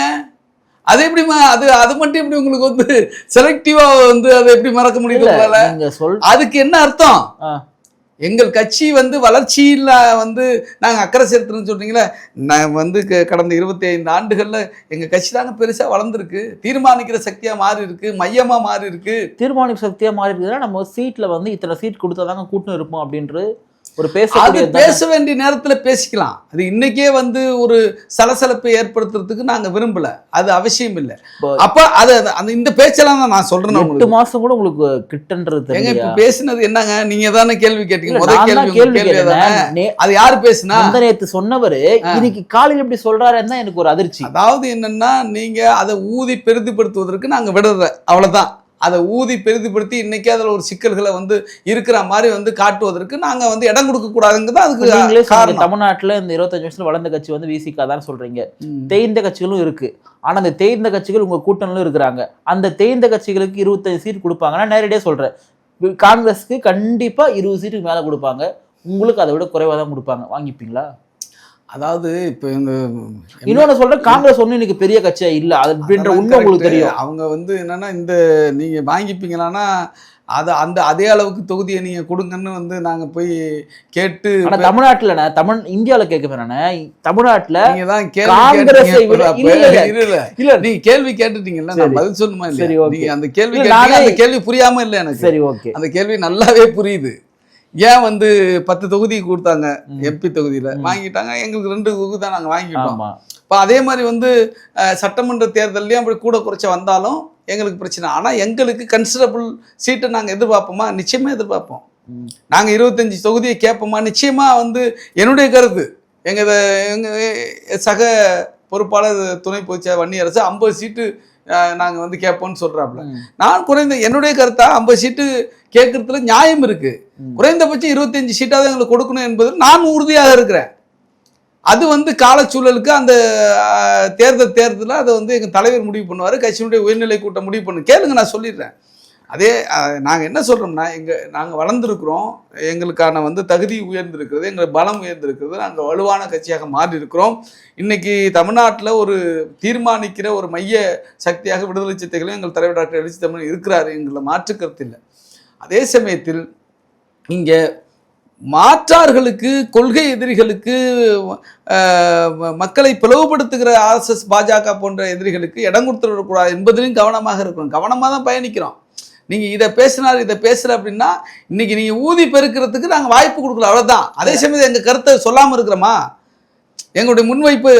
அது எப்படி ம- அது அது மட்டும் எப்படி உங்களுக்கு வந்து செலக்டிவா வந்து அதை எப்படி மறக்க முடியுது அதுக்கு என்ன அர்த்தம். எங்கள் கட்சி வந்து வளர்ச்சியில் வந்து நாங்கள் அக்கறை செலுத்துறோம்னு சொல்கிறீங்களே நான் வந்து க- கடந்த இருபத்தி ஐந்து ஆண்டுகளில் எங்கள் கட்சி தாங்க பெருசாக வளர்ந்துருக்கு. தீர்மானிக்கிற சக்தியாக மாறி இருக்கு மையமாக மாறி இருக்கு தீர்மானிக்கிற சக்தியாக மாறி இருக்குதுன்னா நம்ம சீட்டில் வந்து இத்தனை சீட் கொடுத்தாதாங்க கூட்டம் இருப்போம் அப்படின்ட்டு ஒரு அது பேசக்கூடிய பேச வேண்டிய நேரத்துல பேசிக்கலாம். அது இன்னைக்கே வந்து ஒரு சலசலப்பை ஏற்படுத்துறதுக்கு நாங்க விரும்பல. அது அவசியம் இல்லை. அப்ப அது அது- அந்த இந்த பேச்செல்லாம் தான் நான் சொல்றேன் எட்டு மாசம் கூட உங்களுக்கு கிட்டன்றது தெரியலையா? இப்ப பேசினது என்னங்க? நீங்க தானே கேள்வி கேட்டீங்க. முதல் கேள்வி கேள்வி அது யாரு பேசுனா? முந்தா நேத்து சொன்னவரு இன்னைக்கு காலையில இப்படி சொல்றாருன்னு தான் எனக்கு ஒரு அதிர்ச்சி. அதாவது என்னன்னா நீங்க அதை ஊதி பெரிதுபடுத்துவதற்கு நாங்க விடுறத. அவ்வளவுதான். அதை ஊதி பெரிதுபடுத்தி இன்னைக்கு அதுல ஒரு சிக்கல்களை வந்து இருக்கிற மாதிரி வந்து காட்டுவதற்கு நாங்க வந்து இடம் கொடுக்க கூடாதுங்கிறது இப்ப அதுக்கு நீங்களே தமிழ்நாட்டுல இந்த இருபத்தஞ்சு வருஷத்துல வளர்ந்த கட்சி வந்து விசிகா தான் ம். தேய்ந்த கட்சிகளும் இருக்கு. ஆனா அந்த தேய்ந்த கட்சிகள் உங்க கூட்டணிலும் இருக்கிறாங்க. அந்த தேய்ந்த கட்சிகளுக்கு இருபத்தஞ்சு சீட் கொடுப்பாங்கன்னா நேரடியா சொல்றேன். வி- காங்கிரஸ்க்கு கண்டிப்பா இருபது சீட்டுக்கு மேல கொடுப்பாங்க. உங்களுக்கு அதை விட குறைவா தான் கொடுப்பாங்க. வாங்கிப்பீங்களா? அதாவது இப்ப இந்த இன்னொன்னு சொல்றேன் காங்கிரஸ் ஒண்ணு இன்னைக்கு பெரிய கட்சியா இல்ல அப்படின்ற உண்மை உங்களுக்கு. தெரியும் அவங்க வந்து என்னன்னா இந்த நீங்க வாங்கிப்பீங்களான்னா அது அந்த அதே அளவுக்கு தொகுதியை நீங்க கொடுங்கன்னு வந்து நாங்க போய் கேட்டு ஆனா தமிழ்நாட்டுல நான் தமிழ் இந்தியால கேட்க வேணானே தமிழ்நாட்டுல நீங்க தான் கேள்வி இல்ல, இல்ல. இல்ல, இல்ல. இல்ல நீங்க கேள்வி கேட்டுட்டீங்கல்ல நான். பதில் சொல்லணுமா சரி, இல்லையா okay. நீங்க அந்த கேள்வி இல்ல, அந்த கேள்வி புரியாம இல்ல எனக்கு சரி ஓகே அந்த கேள்வி நல்லாவே புரியுது ஏன் வந்து பத்து தொகுதி கொடுத்தாங்க. எம்பி தொகுதியில. வாங்கிட்டாங்க. எங்களுக்கு ரெண்டு தொகுதி தான் நாங்க வாங்கிட்டோம். இப்போ அதே மாதிரி வந்து சட்டமன்ற தேர்தல்லையும் அப்படி கூட குறைச்ச வந்தாலும் எங்களுக்கு பிரச்சனை. ஆனால் எங்களுக்கு கன்சிடபிள் சீட்டை நாங்கள் எதிர்பார்ப்போமா? நிச்சயமா எதிர்பார்ப்போம். நாங்கள் இருபத்தஞ்சி தொகுதியை கேட்போமா? நிச்சயமா வந்து என்னுடைய கருத்து. எங்கள் எங்கள் சக பொறுப்பாளர் துணை பொதுச்செயலர் வன்னியரசு ஐம்பது சீட்டு நாங்கள் வந்து கேட்போம்னு சொல்கிறாப்புல. நான் குறைந்த என்னுடைய கருத்தா ஐம்பது சீட்டு கேட்கறதுல நியாயம் இருக்கு. ம். குறைந்தபட்சம் இருபத்தஞ்சு சீட்டாவது எங்களுக்கு கொடுக்கணும் என்பது நான் உறுதியாக இருக்கிறேன். அது வந்து காலச்சூழலுக்கு அந்த தேர்தல் தேர்தலில் அதை வந்து எங்கள் தலைவர் முடிவு பண்ணுவார் கட்சியினுடைய உயர்நிலை கூட்டம் முடிவு பண்ணு கேளுங்க நான் சொல்லிடுறேன். அதே நாங்கள் என்ன சொல்கிறோம்னா எங்கள் நாங்கள் வளர்ந்துருக்குறோம் எங்களுக்கான வந்து தகுதி உயர்ந்திருக்கிறது எங்கள் பலம் உயர்ந்திருக்கிறது நாங்கள் வலுவான கட்சியாக மாறி இருக்கிறோம் தமிழ்நாட்டில் ஒரு தீர்மானிக்கிற ஒரு மைய சக்தியாக விடுதலை சித்தைகளும் எங்கள் தலைவர் டாக்டர் எழுச்சி தமிழ் இருக்கிறார் எங்களை மாற்று கருத்து இல்லை. அதே சமயத்தில் இங்கே மாற்றார்களுக்கு கொள்கை எதிரிகளுக்கு மக்களை பிளவுபடுத்துகிற ஆர்எஸ்எஸ் பாஜக போன்ற எதிரிகளுக்கு இடம் கொடுத்துடக்கூடாது என்பதிலும் கவனமாக இருக்கணும். கவனமாக தான் பயணிக்கிறோம். நீங்கள் இதை பேசினார் இதை பேசுகிற அப்படின்னா இன்னைக்கு நீங்கள் ஊதி பெருக்கிறதுக்கு நாங்கள் வாய்ப்பு கொடுக்கல அவ்வளோதான் அதே சமயத்தில் எங்கள் கருத்தை சொல்லாமல் இருக்கிறோமா? எங்களுடைய முன்வைப்பு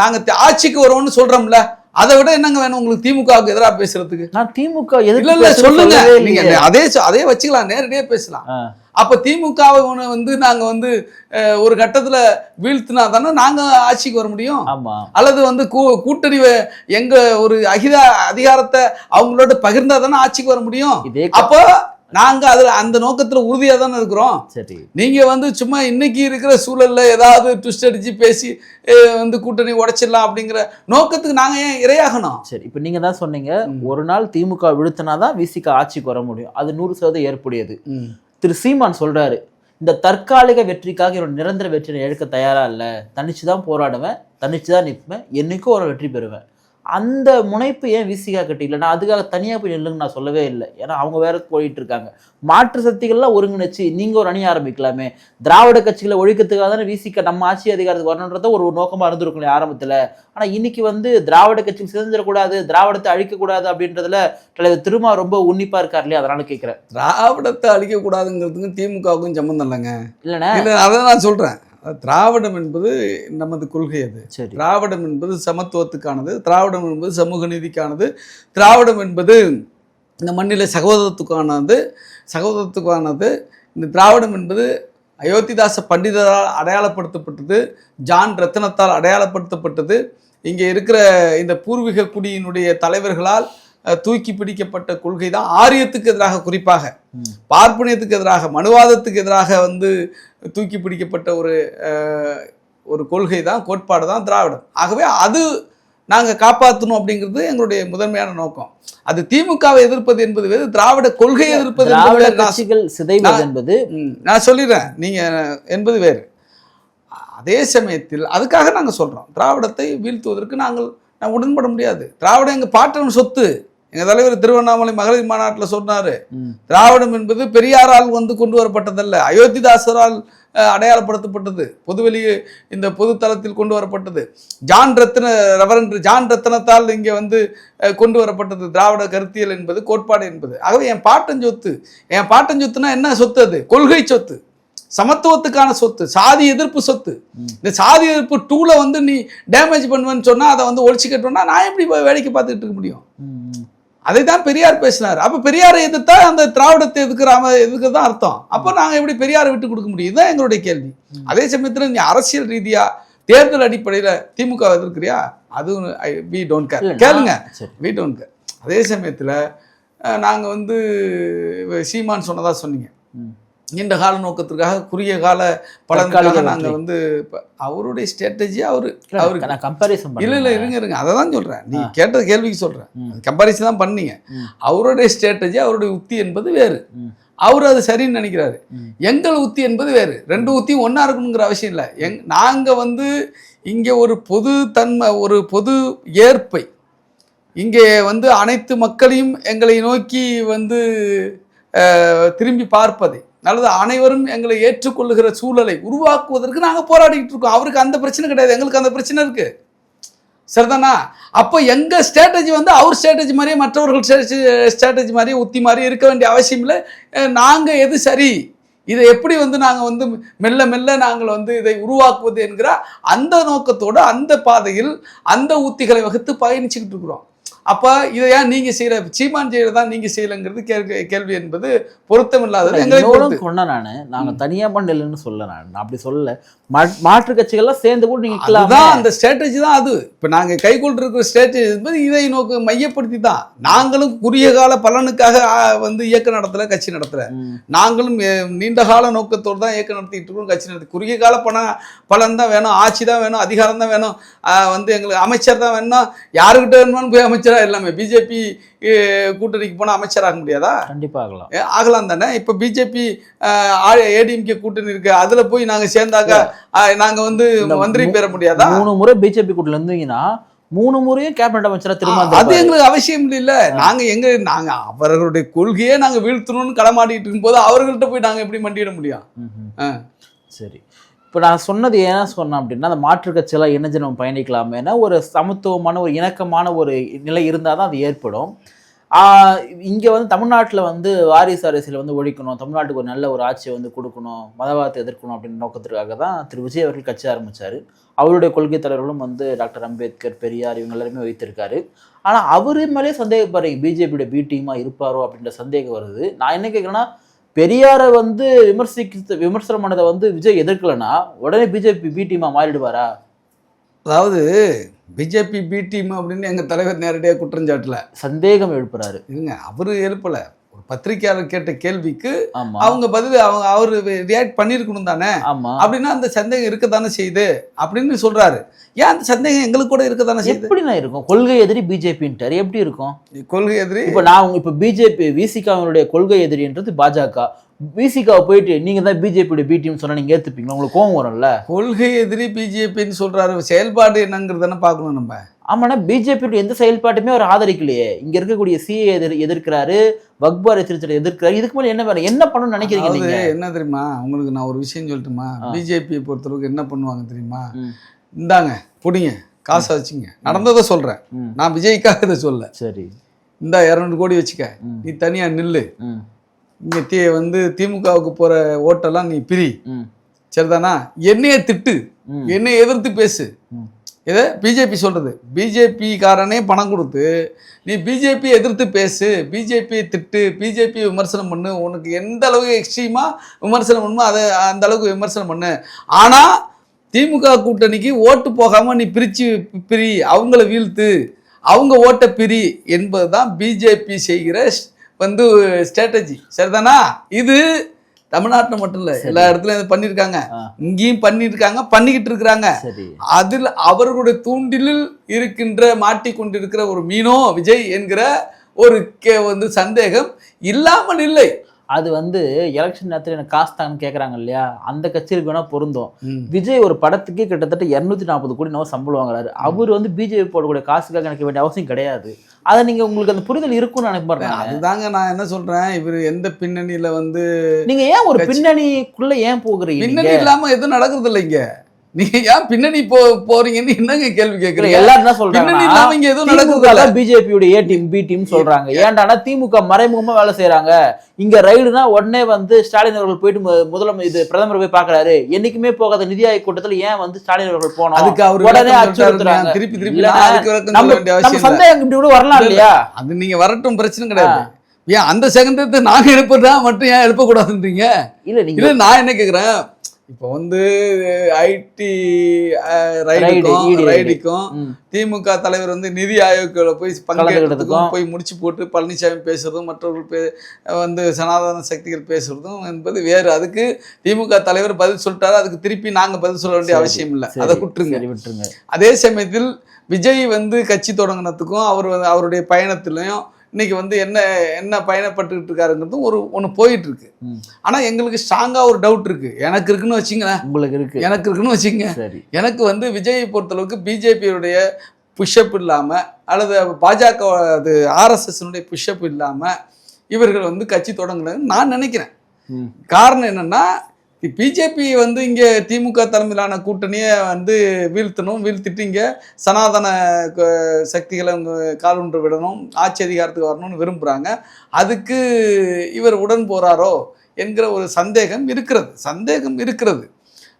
நாங்கள் ஆட்சிக்கு வரோம்னு சொல்கிறோம்ல அதை விட என்னங்க வேணும் உங்களுக்கு திமுகவுக்கு எதிராக பேசுறதுக்கு? நான் திமுக இல்ல இல்ல சொல்லுங்க. நீங்க. அதே அதே வச்சுக்கலாம் நேரடியா பேசலாம். அப்ப திமுகவை வந்து நாங்க வந்து ஒரு கட்டத்துல வீழ்த்தினா தானே நாங்க ஆட்சிக்கு வர முடியும். அல்லது வந்து கூட்டணி வ- எங்க ஒரு அகிதா அதிகாரத்தை அவங்களோட பகிர்ந்தா தானே ஆட்சிக்கு வர முடியும். அப்போ நாங்க அதுல அந்த நோக்கத்துல உறுதியா தானே இருக்கிறோம். சரி. நீங்க வந்து சும்மா இன்னைக்கு இருக்கிற சூழல்ல ஏதாவது ட்விஸ்ட் அடிச்சு பேசி வந்து கூட்டணி உடைச்சிடலாம் அப்படிங்கிற நோக்கத்துக்கு நாங்க ஏன் இரையாகணும்? சரி இப்போ நீங்க தான் சொன்னீங்க. ஒரு நாள் திமுக விழுத்தினாதான் விசிக ஆட்சிக்கு வர முடியும். அது நூறு சதவீதம் ஏற்புடையது. திரு சீமான் சொல்கிறாரு இந்த தற்காலிக வெற்றிக்காக என்னோட நிரந்தர வெற்றியை எடுக்க தயாராக இல்லை. தனிச்சு தான் போராடுவேன் தனிச்சு தான் நிற்பேன் என்னைக்கும் ஒரு வெற்றி பெறுவேன். அந்த முனைப்பு ஏன் விசிகா கட்டி இல்லை நான் அதுக்காக தனியா போய் நில்லுங்க நான் சொல்லவே இல்லை. ஏன்னா அவங்க வேற போயிட்டு இருக்காங்க மாற்று சக்திகள்லாம் ஒருங்கிணைச்சு நீங்க ஒரு அணி ஆரம்பிக்கலாமே. திராவிட கட்சிகளை ஒழிக்கிறதுக்காக தானே விசிக நம்ம ஆட்சி அதிகாரத்துக்கு வரணுன்றத ஒரு நோக்கமா இருந்திருக்கும் ஆரம்பத்துல. ஆனா இன்னைக்கு வந்து திராவிட கட்சிகள் சிதைஞ்சிடக்கூடாது திராவிடத்தை அழிக்கக்கூடாது அப்படின்றதுல தலைவர் திருமா ரொம்ப உன்னிப்பா இருக்கார் இல்லையா? அதனால கேட்கிறேன் திராவிடத்தை அழிக்க கூடாதுங்கிறதுக்கும் திமுகவுக்கும் சம்மந்தம் இல்லைங்க. இல்லைண்ணே. இல்லை அதை நான் சொல்றேன். திராவிடம் என்பது நமது கொள்கை அது. சரி. திராவிடம் என்பது சமத்துவத்துக்கானது திராவிடம் என்பது சமூக நீதிக்கானது திராவிடம் என்பது இந்த மண்ணில் சகோதரத்துக்கானது சகோதரத்துக்கானது இந்த திராவிடம் என்பது அயோத்திதாச பண்டிதரால் அடையாளப்படுத்தப்பட்டது ஜான் ரத்னத்தால் அடையாளப்படுத்தப்பட்டது. இங்கே இருக்கிற இந்த பூர்வீக குடியினுடைய தலைவர்களால் தூக்கி பிடிக்கப்பட்ட கொள்கை தான் ஆரியத்துக்கு எதிராக குறிப்பாக. பார்ப்பனியத்துக்கு எதிராக மனுவாதத்துக்கு எதிராக வந்து தூக்கி பிடிக்கப்பட்ட ஒரு ஒரு கொள்கை தான் கோட்பாடு தான் திராவிடம். ஆகவே அது நாங்கள் காப்பாற்றணும் அப்படிங்கிறது எங்களுடைய முதன்மையான நோக்கம். அது திமுகவை எதிர்ப்பது என்பது வேறு திராவிட கொள்கையை எதிர்ப்பது கட்சிகள் சிதைவது என்பது நான் சொல்லிடுறேன். நீங்கள் என்பது வேறு. அதே சமயத்தில் அதுக்காக நாங்கள் சொல்கிறோம் திராவிடத்தை வீழ்த்துவதற்கு நாங்கள் நான் உடன்பட முடியாது. திராவிடம் எங்கள் பாட்டன் சொத்து எங்கள் தலைவர் திருவண்ணாமலை மகளிர் மாநாட்டில் சொன்னார். திராவிடம் என்பது பெரியாரால் வந்து கொண்டு வரப்பட்டதல்ல. அயோத்திதாசரால் அடையாளப்படுத்தப்பட்டது. பொதுவெளி இந்த பொது தளத்தில் கொண்டு வரப்பட்டது. ஜான் ரத்ன ரெவரண்ட் ஜான் ரத்னத்தால் இங்கே வந்து கொண்டு வரப்பட்டது. திராவிட கருத்தியல் என்பது கோட்பாடு என்பது. ஆகவே என் பாட்டன் சொத்து என் பாட்டன் சொத்துனா என்ன சொத்து அது? கொள்கை சொத்து. சமத்துவத்துக்கான சொத்து. சாதி எதிர்ப்பு சொத்து. இந்த சாதி எதிர்ப்பு டூல வந்து நீ டேமேஜ் பண்ணுவேன்னு சொன்னா அதை வந்து ஒழிச்சு கட்டணும்னா நான் எப்படி போய் வேடிக்கை பார்த்துக்கிட்டு இருக்க முடியும்? அதை தான் பெரியார் பேசினார். அப்ப பெரியாரை எதிர்த்தா அந்த திராவிடத்தை எதுக்குற எதுக்கு தான் அர்த்தம். அப்போ நாங்க எப்படி பெரியாரை விட்டு கொடுக்க முடியும்? இதுதான் எங்களுடைய கேள்வி. அதே சமயத்துல நீ அரசியல் ரீதியா தேர்தல் அடிப்படையில திமுக எதிர்க்கிறியா? அதுவும் வி டோன்ட் கேர் கேளுங்க. வி டோன்ட் கேர் அதே சமயத்துல அஹ், நாங்க வந்து சீமான் சொன்னதா சொன்னீங்க. நீண்ட கால நோக்கத்திற்காக குறுகிய கால பலனுக்காக தற்காலிக நாங்க வெற்றி. வந்து இப்ப அவருடைய ஸ்ட்ராட்டஜி அவரு அவருக்கு நான் கம்பேரிசன் இல்ல இல்ல இருங்க இருங்க அதை தான் சொல்றேன் நீ. கேட்ட கேள்விக்கு சொல்றேன் ம். கம்பாரிசன் தான் பண்ணீங்க. அவருடைய ஸ்ட்ராட்டஜி அவருடைய உத்தி என்பது வேறு. அவர் அது சரின்னு நினைக்கிறாரு. எங்கள் உத்தி என்பது வேறு ரெண்டு உத்தியும் ஒண்ணா இருக்கணுங்கிற அவசியம் இல்லை எங் நாங்க வந்து இங்க ஒரு பொது தன்மை ஒரு பொது ஏற்பை இங்கே வந்து அனைத்து மக்களையும் எங்களை நோக்கி வந்து திரும்பி பார்ப்பதை அல்லது அனைவரும் எங்களை ஏற்றுக்கொள்ளுகிற சூழலை உருவாக்குவதற்கு நாங்கள் போராடிக்கிட்டு இருக்கோம். அவருக்கு அந்த பிரச்சனை கிடையாது. எங்களுக்கு அந்த பிரச்சனை இருக்கு. சரிதானா? அப்போ எங்கள் ஸ்ட்ராட்டஜி வந்து அவர் ஸ்ட்ராட்டஜி மாதிரியே மற்றவர்கள் ஸ்ட்ராட்டஜி மாதிரியே உத்தி மாதிரி இருக்க வேண்டிய அவசியம் இல்லை. நாங்கள் எது சரி? இதை எப்படி வந்து நாங்கள் வந்து மெல்ல மெல்ல நாங்கள் வந்து இதை உருவாக்குவது என்கிற அந்த நோக்கத்தோடு அந்த பாதையில் அந்த உத்திகளை வகுத்து பயணிச்சுக்கிட்டு இருக்கிறோம். அப்போ இதை ஏன் நீங்கள் செய்யல சீமான் செய்யறதா நீங்கள் செய்யலைங்கிறது கேள்வி கேள்வி என்பது பொருத்தமில்லாதது எங்களை பொறுத்து. இன்னொரு கொண்ட நானு. நாங்க தனியா பண்ணலன்னு சொல்ல நான். நான் அப்படி சொல்லல. மாற்று கட்சிகள்லாம் சேர்ந்து கூட நீங்க நிக்கலாமே. அதுதான் அந்த ஸ்ட்ராட்டஜி தான் அது. இப்போ நாங்கள் கைகொண்டு இருக்கிற ஸ்ட்ராட்டஜி என்பது இதை நோக்கு மையப்படுத்தி தான். நாங்களும் குறுகிய கால பலனுக்காக வந்து இயக்க நடத்தல கட்சி நடத்தல. நாங்களும் நீண்ட கால நோக்கத்தோடு தான் இயக்கம் நடத்திட்டு இருக்கோம் கட்சி நடத்தி. குறுகிய கால பண பலன் தான் வேணும் ஆட்சி தான் வேணும் அதிகாரம் தான் வேணும். வந்து எங்களுக்கு அமைச்சர் தான் வேணும் யாருக்கிட்ட வேணுமானு போய் அமைச்சராக எல்லாமே பிஜேபி கூட்டணிக்கு போனால் அமைச்சராக முடியாதா? கண்டிப்பா ஆகலாம். ஆகலாம் தானே? இப்போ பிஜேபி ஏடிஎம்கே கூட்டணி இருக்கு. அதுல போய் நாங்க சேர்ந்தாக்க ஆ, நாங்க வந்து மந்திரி பெற முடியாதா? மூணு முறை பிஜேபி கூட்டில இருந்தீங்கன்னா மூணு முறையும் கேபினட் அமைச்சரா திரும்ப அது. எங்களுக்கு அவசியம் இல்ல. நாங்க எங்க நாங்க அவர்களுடைய கொள்கையே நாங்க வீழ்த்தணும்னு களமாடிட்டு இருக்கும்போது அவர்கள்ட்ட போய் நாங்க எப்படி மண்டியிட முடியும். சரி. இப்போ நான் சொன்னது ஏன்னா சொன்னேன் அப்படின்னா அந்த மாற்று கட்சியெல்லாம் இணைஞ்சு நம்ம பயணிக்கலாமேனா ஒரு சமத்துவமான ஒரு இணக்கமான ஒரு நிலை இருந்தால் தான் அது ஏற்படும். இங்கே வந்து தமிழ்நாட்டில் வந்து வாரிசு அரசியல் வந்து ஒழிக்கணும் தமிழ்நாட்டுக்கு ஒரு நல்ல ஒரு ஆட்சியை வந்து கொடுக்கணும் மதவாதத்தை எதிர்க்கணும் அப்படின்ற நோக்கத்திற்காக தான் திரு. விஜய் அவர்கள் கட்சி ஆரம்பித்தார் அவருடைய கொள்கை தலைவர்களும் வந்து டாக்டர் அம்பேத்கர் பெரியார் இவங்க எல்லாருமே வைத்திருக்காரு. ஆனால் அவரு மேலே சந்தேகப்படுறீங்க பிஜேபியோட பி டீமாக இருப்பாரோ? அப்படின்ற சந்தேகம் வருது. நான் என்ன கேட்குறேன்னா பெரியாரை வந்து விமர்சிக்க விமர்சனம் பண்ணதை வந்து விஜய் எதிர்க்கலனா உடனே பிஜேபி பி டீமா மாறிடுவாரா? அதாவது பிஜேபி பி டீம் அப்படின்னு எங்க தலைவர் நேரடியாக குற்றஞ்சாட்டல. சந்தேகம் எழுப்புறாரு. இருங்க அவரு எழுப்பல. ஒரு பத்திரிக்கையாளர் கேட்ட கேள்விக்கு அவங்க பதில் அவங்க அவரு ரியாக்ட் பண்ணியிருக்கணும் தானே? அப்படின்னா அந்த சந்தேகம் இருக்கத்தானே செய்யுது? அப்படின்னு சொல்றாரு. ஏன் அந்த சந்தேகம் எங்களுக்கு கூட இருக்கத்தானே செய்யுது? எப்படி நான் இருக்கும்? கொள்கை எதிரி பிஜேபின்ட்டாரு. எப்படி இருக்கும்? கொள்கை எதிரி? இப்போ நான் இப்போ பிஜேபி விசிகாவினுடைய கொள்கை எதிரின்றது பாஜக. விசிகாவை போயிட்டு நீங்க தான் பிஜேபியோட பி டீம் சொன்னா நீங்க ஏத்துப்பீங்களா? உங்களுக்கு கோவம் வரும்ல? கொள்கை எதிரி பிஜேபின்னு சொல்றாரு. செயல்பாடு என்னங்கிறதானே பார்க்கணும் நம்ம. ஆமாண்ணா பிஜேபியோட எந்த செயல்பாட்டுமே அவர் ஆதரிக்கலையே. இங்க இருக்கக்கூடிய சிஏ எதிர் எதிர்க்கிறாரு வக்பார் திருச்சலை எதிர்க்கிறாரு. இதுக்கு மேல என்ன வேணும் என்ன பண்ணணும்னு நினைக்கிறீங்க என்ன தெரியுமா? உங்களுக்கு நான் ஒரு விஷயம் சொல்லட்டுமா. பிஜேபியை பொறுத்தளவுக்கு என்ன பண்ணுவாங்க தெரியுமா? இந்தாங்க புடிங்க காசை வச்சுங்க. நடந்ததை சொல்றேன். நான் விஜய்க்காக இதை சொல்ல. சரி. இந்த இரநூறு கோடி வச்சுக்க. நீ தனியா நில்லு. இங்க தீ வந்து திமுகவுக்கு போற ஓட்டெல்லாம் நீ பிரி. சரிதானா? என்னைய திட்டு. என்னை எதிர்த்து பேசு. இதை பிஜேபி சொல்றது. பிஜேபி காரனே பணம் கொடுத்து நீ பிஜேபி எதிர்த்து பேசு. பிஜேபி திட்டு பிஜேபி விமர்சனம் பண்ணு. உனக்கு எந்த அளவுக்கு எக்ஸ்ட்ரீமா விமர்சனம் பண்ணுமோ அதை அந்த அளவுக்கு விமர்சனம் பண்ணு. ஆனா திமுக கூட்டணிக்கு ஓட்டு போகாம நீ பிரிச்சு பிரி அவங்கள வீழ்த்து அவங்க ஓட்டை பிரி என்பதுதான் பிஜேபி செய்கிற வந்து ஸ்ட்ராட்டஜி சரிதானா? இது தமிழ்நாட்டில் மட்டும் இல்லை எல்லா இடத்துலயும் இது பண்ணியிருக்காங்க. இங்கேயும் பண்ணியிருக்காங்க பண்ணிக்கிட்டு இருக்கிறாங்க. அதில் அவர்களுடைய தூண்டிலில் இருக்கின்ற மாட்டிக்கொண்டிருக்கிற ஒரு மீனோ விஜய் என்கிற ஒரு கே வந்து சந்தேகம் இல்லாமல் இல்லை. அது வந்து எலெக்ஷன் நேரத்துல எனக்கு காசு தாங்கன்னு கேக்குறாங்க இல்லையா? அந்த கட்சிக்கு வேணா பொருந்தும். விஜய் ஒரு படத்துக்கே கிட்டத்தட்ட இரநூத்தி நாற்பது கோடி நம்ம சம்பளம் வாங்குறாரு. அவர் வந்து பிஜேபி போடக்கூடிய காசுக்காக எனக்கு வேண்டிய அவசியம் கிடையாது. அதை நீங்க உங்களுக்கு அந்த புரிதல் இருக்கும்னு பாருங்க அதுதாங்க நான் என்ன சொல்றேன் இவர் எந்த பின்னணியில வந்து நீங்க ஏன் ஒரு பின்னணிக்குள்ள ஏன் போகிறீங்க? பின்னணி நீங்க? இல்லாம எதுவும் நடக்கிறது இல்லை இங்க. நீங்க ஏன் பின்னணி போ போறீங்கன்னு என்னங்க கேள்வி இல்ல, கேக்குறீங்க? எல்லாரும் என்ன சொல்றாங்க இங்க எதுவும் திமுக நடக்குது தான் பிஜேபியோட ஏ டீம் பி டீம் சொல்றாங்க. ஏன்டானா திமுக மறைமுகமா வேலை செய்யறாங்க இங்க ரைடுனா உடனே வந்து ஸ்டாலின் அவர்கள் போயிட்டு மு- முதலமை இது பிரதமர் போய் பாக்குறாரு. என்னைக்குமே போகாத நிதி ஆயோக் கூட்டத்துல ஏன் வந்து ஸ்டாலின் அவர்கள் போனோம்? அதுக்கு அவர் உடனே அச்சுறுத்துறாங்க. திருப்பி திருப்பி நம்ம சந்தேகம் இப்படி கூட வரலாம் இல்ல, இல்லையா? அது நீங்க வரட்டும் பிரச்சனை கிடையாது. ஏன் அந்த செகண்டத்தை நாங்க எழுப்புறதா மட்டும் ஏன் எழுப்பக்கூடாதுன்றீங்க? இல்ல நீங்க நான் என்ன கேக்குறேன்? இப்போ வந்து ஐடி ரைடுக்கும் ம். திமுக தலைவர் வந்து நிதி ஆயோக்கில் போய் கலந்துக்கிட்டதுக்கும். போய் முடிச்சு போட்டு பழனிசாமி பேசுறதும் மற்றவர்கள் பே வந்து சனாதன சக்திகள் பேசுறதும் என்பது வேறு அதுக்கு திமுக தலைவர் பதில் சொல்லிட்டாரு அதுக்கு திருப்பி நாங்க பதில் சொல்ல வேண்டிய அவசியம் இல்லை அதை விட்டுருங்க விட்டுருங்க அதே சமயத்தில் விஜய் வந்து கட்சி தொடங்கினதுக்கும் அவர் அவருடைய பயணத்திலையும் இன்னைக்கு வந்து என்ன என்ன பயணப்பட்டுக்கிட்டு இருக்காருங்கிறதும் ஒரு ஒன்று போயிட்டு இருக்கு. ஆனால் எங்களுக்கு ஸ்ட்ராங்காக ஒரு டவுட் இருக்கு. எனக்கு இருக்குன்னு வச்சுங்களேன். உங்களுக்கு இருக்கு. எனக்கு இருக்குன்னு வச்சுங்க. சரி. எனக்கு வந்து விஜயை பொறுத்தளவுக்கு பிஜேபியுடைய புஷ்அப் இல்லாமல் அல்லது பாஜக அது ஆர்எஸ்எஸ்னுடைய புஷ்அப் இல்லாமல் இவர்கள் வந்து கட்சி தொடங்குனதுன்னு நான் நினைக்கிறேன். காரணம் என்னன்னா பிஜேபி வந்து இங்கே திமுக தலைமையிலான கூட்டணியை வந்து வீழ்த்தணும் வீழ்த்திட்டு இங்கே சனாதன சக்திகளை இங்க விடணும் ஆட்சி அதிகாரத்துக்கு வரணும்னு விரும்புகிறாங்க அதுக்கு இவர் உடன் போறாரோ என்கிற ஒரு சந்தேகம் இருக்கிறது சந்தேகம் இருக்கிறது.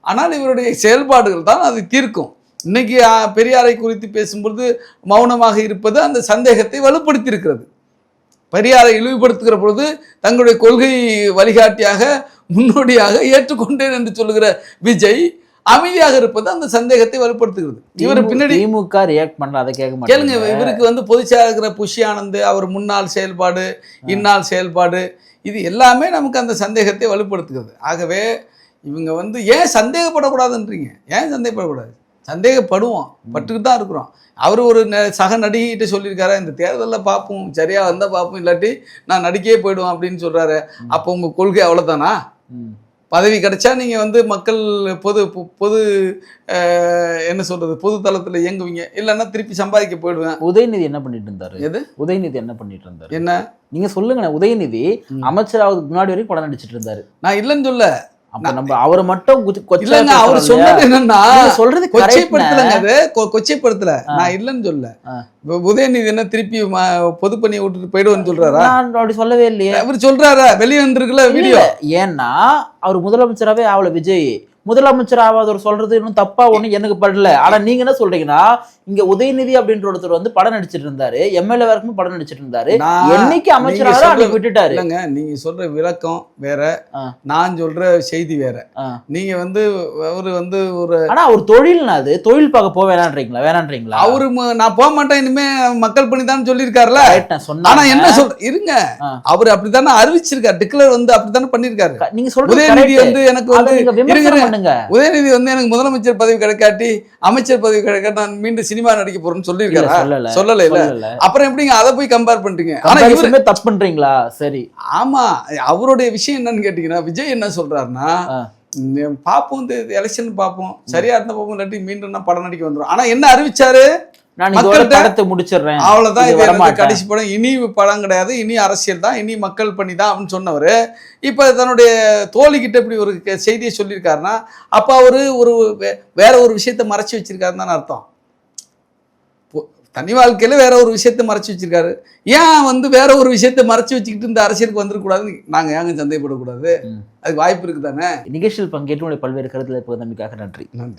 ஆனால் இவருடைய செயல்பாடுகள் தான் அது தீர்க்கும். இன்னைக்கு பெரியாரை குறித்து பேசும்பொழுது மௌனமாக இருப்பது அந்த சந்தேகத்தை வலுப்படுத்தி இருக்கிறது பெரியாரை இழிவுபடுத்துகிற பொழுது தங்களுடைய கொள்கை வழிகாட்டியாக முன்னோடியாக ஏற்றுக்கொண்டேன் என்று சொல்லுகிற விஜய் அமைதியாக இருப்பது அந்த சந்தேகத்தை வலுப்படுத்துகிறது. இவர் பின்னாடி திமுக ரியாக்ட் பண்ணல அதை கேட்க கேளுங்க இவருக்கு வந்து பொதுச்செயலாளர் இருக்கிற புஷி ஆனந்த் அவர் முன்னாள் செயல்பாடு இந்நாள் செயல்பாடு இது எல்லாமே நமக்கு அந்த சந்தேகத்தை வலுப்படுத்துகிறது. ஆகவே இவங்க வந்து ஏன் சந்தேகப்படக்கூடாதுன்றீங்க? ஏன் சந்தேகப்படக்கூடாது? சந்தேகப்படுவோம் பட்டுக்கிட்டு தான் இருக்கிறோம். அவர் ஒரு ந- சக நடிகைகிட்ட சொல்லியிருக்காரு இந்த தேர்தலில் பார்ப்போம் சரியா வந்தால் பார்ப்போம் இல்லாட்டி நான் நடிக்கவே போயிடுவேன் அப்படின்னு சொல்றாரு. அப்போ உங்கள் கொள்கை அவ்வளோதானா. பதவி கிடைச்சா நீங்கள் வந்து மக்கள் பொது பொது என்ன சொல்றது பொது தளத்தில் இயங்குவீங்க. இல்லைன்னா திருப்பி சம்பாதிக்க போயிடுவேன். உதயநிதி என்ன பண்ணிட்டு இருந்தாரு? எது? உதயநிதி என்ன பண்ணிட்டு இருந்தாரு? என்ன? நீங்க சொல்லுங்க உதயநிதி ம். அமைச்சராவதுக்கு முன்னாடி வரைக்கும் படம் நடிச்சிட்டு இருந்தாரு. நான் இல்லைன்னு சொல்ல. அப்ப நம்ம அவரை மட்டும் இல்லைங்க அவர் சொன்னது? என்னன்னா சொல்றது கொச்சைப்படுத்தலங்க. அது. கொச்சைப்படுத்தல. நான் இல்லைன்னு சொல்ல உதயநிதி என்ன திருப்பி பொது விட்டுட்டு போயிடுவேன்னு சொல்றாரா? நான் அப்படி சொல்லவே இல்லையே. அவர் சொல்றாரா? வெளியே வந்திருக்குல்ல வீடியோ ஏன்னா அவர் முதலமைச்சராவே ஆவல விஜய். முதலமைச்சர் ஆகாதவர் சொல்றது இன்னும் தப்பா ஒண்ணு எனக்கு படல. ஆனா நீங்க என்ன சொல்றீங்கன்னா இங்க உதயநிதி அப்படின்ற ஒருத்தர் வந்து படம் நடிச்சிட்டு இருந்தாரு. எம்எல்ஏ வரைக்கும் படம் நடிச்சிட்டு இருந்தாரு. என்னைக்கு அமைச்சராக சொல்ற- அன்னைக்கு விட்டுட்டாரு. இல்லைங்க நீங்க சொல்ற விளக்கம் வேற. நான் சொல்ற செய்தி வேற. நீங்க வந்து அவரு வந்து ஒரு ஆனா ஒரு தொழில்னா அது? தொழில் பார்க்க போக வேணான்றீங்களா? வேணான்றீங்களா? அவரு நான் போக மாட்டேன் இனிமே மக்கள் பணி தான் சொன்னேன் ஆனா என்ன சொல்ற இருங்க. அவர் அப்படித்தானே அறிவிச்சிருக்காரு. டிக்ளேர் வந்து அப்படித்தானே பண்ணிருக்காரு நீங்க சொல்றது உதயநிதி. வந்து எனக்கு வந்து உதயநிதி வந்து எனக்கு முதலமைச்சர் பதவி கிடைக்காட்டி அமைச்சர் பதவி கிடைக்காட்டி நான் மீண்டும் சினிமா நடிக்க போறேன்னு இல்ல, சொல்லியிருக்காரா சொல்லல இல்ல. அப்புறம் எப்படிங்க? அதை போய் கம்பேர் பண்றீங்க? ஆனா இவரு கம்பாரிசனே தப்பு பண்றீங்களா? சரி. ஆமா. அவருடைய விஷயம் என்னன்னு கேட்டீங்கன்னா விஜய் என்ன சொல்றாருன்னா ஆ. ம், பார்ப்போம் இந்த எலெக்ஷன் பார்ப்போம். சரியா இருந்தா பார்ப்போம் இல்லாட்டி மீண்டும் படம் நடிக்க வந்துடும் ஆனா என்ன அறிவிச்சாரு? படத்தை முடிச்சிடுறேன். அவ்வளவுதான் இது. கடைசி படம். இனி படம் கிடையாது. இனி அரசியல் தான். இனி மக்கள் பணி தான் அப்படின்னு சொன்னவர். இப்போ தன்னுடைய தோழிக்கிட்ட இப்படி ஒரு செய்தியை சொல்லியிருக்காருன்னா அப்போ அவரு ஒரு வேற ஒரு விஷயத்தை மறைச்சு வச்சிருக்காருன்னு தானே அர்த்தம். தனி வாழ்க்கையில வேற ஒரு விஷயத்தை மறைச்சு வச்சிருக்காரு. ஏன் வந்து வேற ஒரு விஷயத்தை மறைச்சு வச்சுக்கிட்டு இந்த அரசியலுக்கு வந்துடக்கூடாதுன்னு நாங்க ஏங்க சந்தேகப்படக்கூடாது. அதுக்கு வாய்ப்பு இருக்கு தானே நிகழ்ச்சியில் பங்கேற்று பல்வேறு கருத்துல பகிர்ந்தமைக்காக நன்றி. நன்றி.